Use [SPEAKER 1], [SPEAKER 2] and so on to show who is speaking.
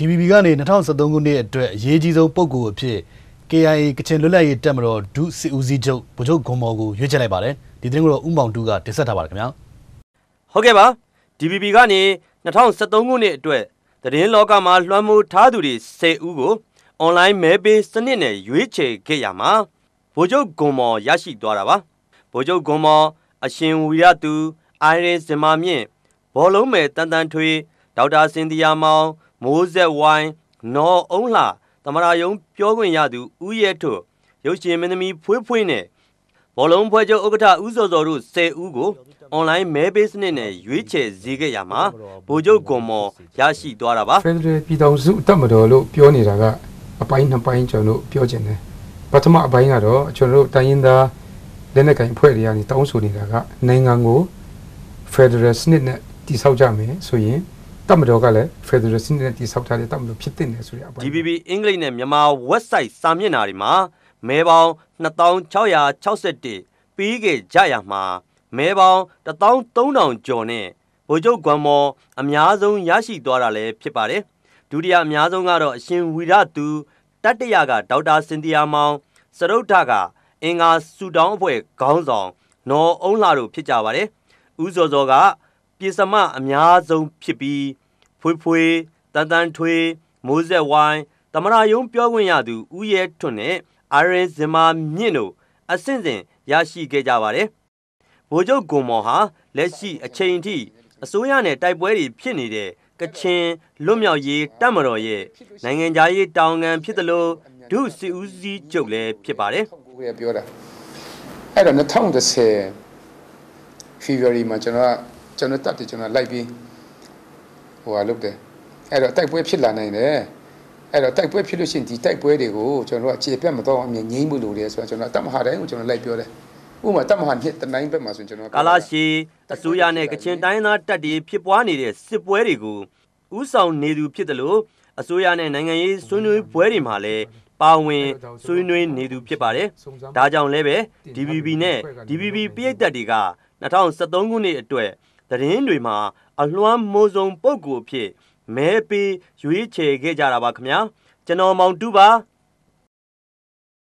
[SPEAKER 1] DBB ကနေ2013ခုနှစ်အတွက်အရေးကြီးဆုံးပုံကိုအဖြစ် KIA ကချင်လွတ်လပ်ရေးတပ်မတော်ဒုစစ်ဦးစီးချုပ်ဗိုလ်ချုပ်ဂွန်မော်ကိုရွေးချယ်လိုက်ပါတယ်ဒီသတင်းကိုတော့ဥမောင်တူကတင်ဆက်ထားပါတယ်ခင်ဗျာ
[SPEAKER 2] ဟုတ်ကဲ့ပါ DBB ကနေ2013ခုနှစ်အတွက်သတင်းလောကမှာလွှမ်းမိုးထားသူတွေ10ဦးကိုအွန်လိုင်းမဲပေးစနစ်နဲ့ရွေးချယ်ခဲ့ရမှာဗိုလ်ချုပ်ဂွန်မော်ရရှိသွားတာပါဗိုလ်ချုပ်ဂွန်မော်အရှင်ဝီရသူ အိုင်ရင်စင်မာမြင့်ဘောလုံးမယ်တန်တန်ထွေဒေါက်တာစင်တီယာမောင် မိုးဆက်ဝိုင်းနော်အုံးလှသမရာယုံပြောခွင့်ရသူဦးရဲထွတ်ရုပ်ရှင်မင်းသမီးဖွေးဖွေးနဲ့ဘောလုံးဖွဲ့ချုပ်ဥက္ကဋ္ဌဦးစောစောတို့10ဦးကိုအွန်လိုင်းမဲပေးစနစ်နဲ့ရွေးချယ်စေခဲ့ရမှာဗိုလ်ချုပ်ဂွန်မော်ရရှိသွားတာပါ
[SPEAKER 3] ဖက်ဒရယ်ပြည်ထောင်စုတပ်မတော်လို့ပြောနေတာကအပိုင်းနှစ်ပိုင်းကျွန်တော်တို့ပြောချင်တယ်ပထမအပိုင်းကတော့ကျွန်တော်တို့တိုင်းရင်းသားလက်နက်ကိုင်အဖွဲ့တွေကနေတောင်းဆိုနေတာကနိုင်ငံကိုဖက်ဒရယ်စနစ်နဲ့တည်ဆောက်ကြမယ်ဆိုရင် တပ်မတော်ကလည်းဖက်ဒရယ်စနစ်နဲ့တည်ဆောက်ထားတဲ့တပ်မတော်ဖြစ်တဲ့နေဆိုတဲ့အပိုင်း
[SPEAKER 2] DBB အင်္ဂလိပ်နဲ့မြန်မာ website စာမျက်နှာတွေမှာမဲပေါင်း2661ပြီးခဲ့ကြရမှာမဲပေါင်း13000ကျော်နဲ့ဗိုလ်ချုပ်ဂွမ်မော်အများဆုံးရရှိသွားတာလည်းဖြစ်ပါတယ်ဒုတိယအများဆုံးကတော့အရှင်ဝီရသူတတ္တရကဒေါက်တာစင်တီယာမောင်စရုဒ္ဓကအင်္ဂါစူတောင်းအဖွဲ့ခေါင်းဆောင်နော်အုံးလာတို့ဖြစ်ကြပါတယ်ဦးစောစောက ပြည်စမအများဆုံးဖြစ်ပြီးဖွေးဖွေးတန်တန်ထွေးမိုးဆက်ဝိုင်းတမရာယုံပြောခွင့်ရသူဦးရဲထွန်းနဲ့အာရင်ဇင်မာမြင့်တို့အဆင့်စဉ်ရရှိခဲ့ကြပါတယ်ဗိုလ်ချုပ်ဂွန်မော်ဟာလက်ရှိအချိန်ထိအစိုးရနဲ့တိုက်ပွဲတွေဖြစ်နေတဲ့ကချင်လွတ်မြောက်ရေးတပ်မတော်ရဲ့နိုင်ငံခြားရေးတောင်ခံဖြစ်တယ်လို့ဒုစစ်ဦးစီးချုပ်လည်းဖြစ်ပါတယ်
[SPEAKER 4] ကိုရပြောတာအဲ့တော့2010 February မှာကျွန်တော်က ကျွန်တော်တက်တယ်ကျွန်တော်လိုက်ပြီးဟိုဟာလုပ်တယ်အဲ့တော့တိုက်ပွဲဖြစ်လာနိုင်တယ်အဲ့တော့တိုက်ပွဲဖြစ်လို့ရှိရင်ဒီတိုက်ပွဲတွေကိုကျွန်တော်တို့အခြေပြတ်မတော့အမြင်ငြိမ်းမှုလို့လေဆိုတော့ကျွန်တော်တတ်မဟာတိုင်းကိုကျွန်တော်လိုက်ပြောတယ်ဥပမာတတ်မဟာနှစ်တနိုင်ဘက်မှာဆိုရင်ကျွန်တော်
[SPEAKER 2] ကာလာရှည်အစိုးရနဲ့ကချင်တိုင်းသားတပ်တွေဖြစ်ပွားနေတဲ့စစ်ပွဲတွေကိုဥဆောင်နေသူဖြစ်တယ်လို့အစိုးရနဲ့နိုင်ငံရေးဆွေးနွေးပွဲတွေမှာလည်းပါဝင်ဆွေးနွေးနေသူဖြစ်ပါတယ်။ဒါကြောင့်လည်းပဲ DBB နဲ့ DBB ပြည့်တက်တွေက2013ခုနှစ်အတွက် သတင်းတွေမှာ အလွမ်းမိုးစုံပုံကိုအဖြစ် မဲပေးရွေးချယ်ခဲ့ကြတာပါခင်ဗျာ။ကျွန်တော်မောင်တူပါ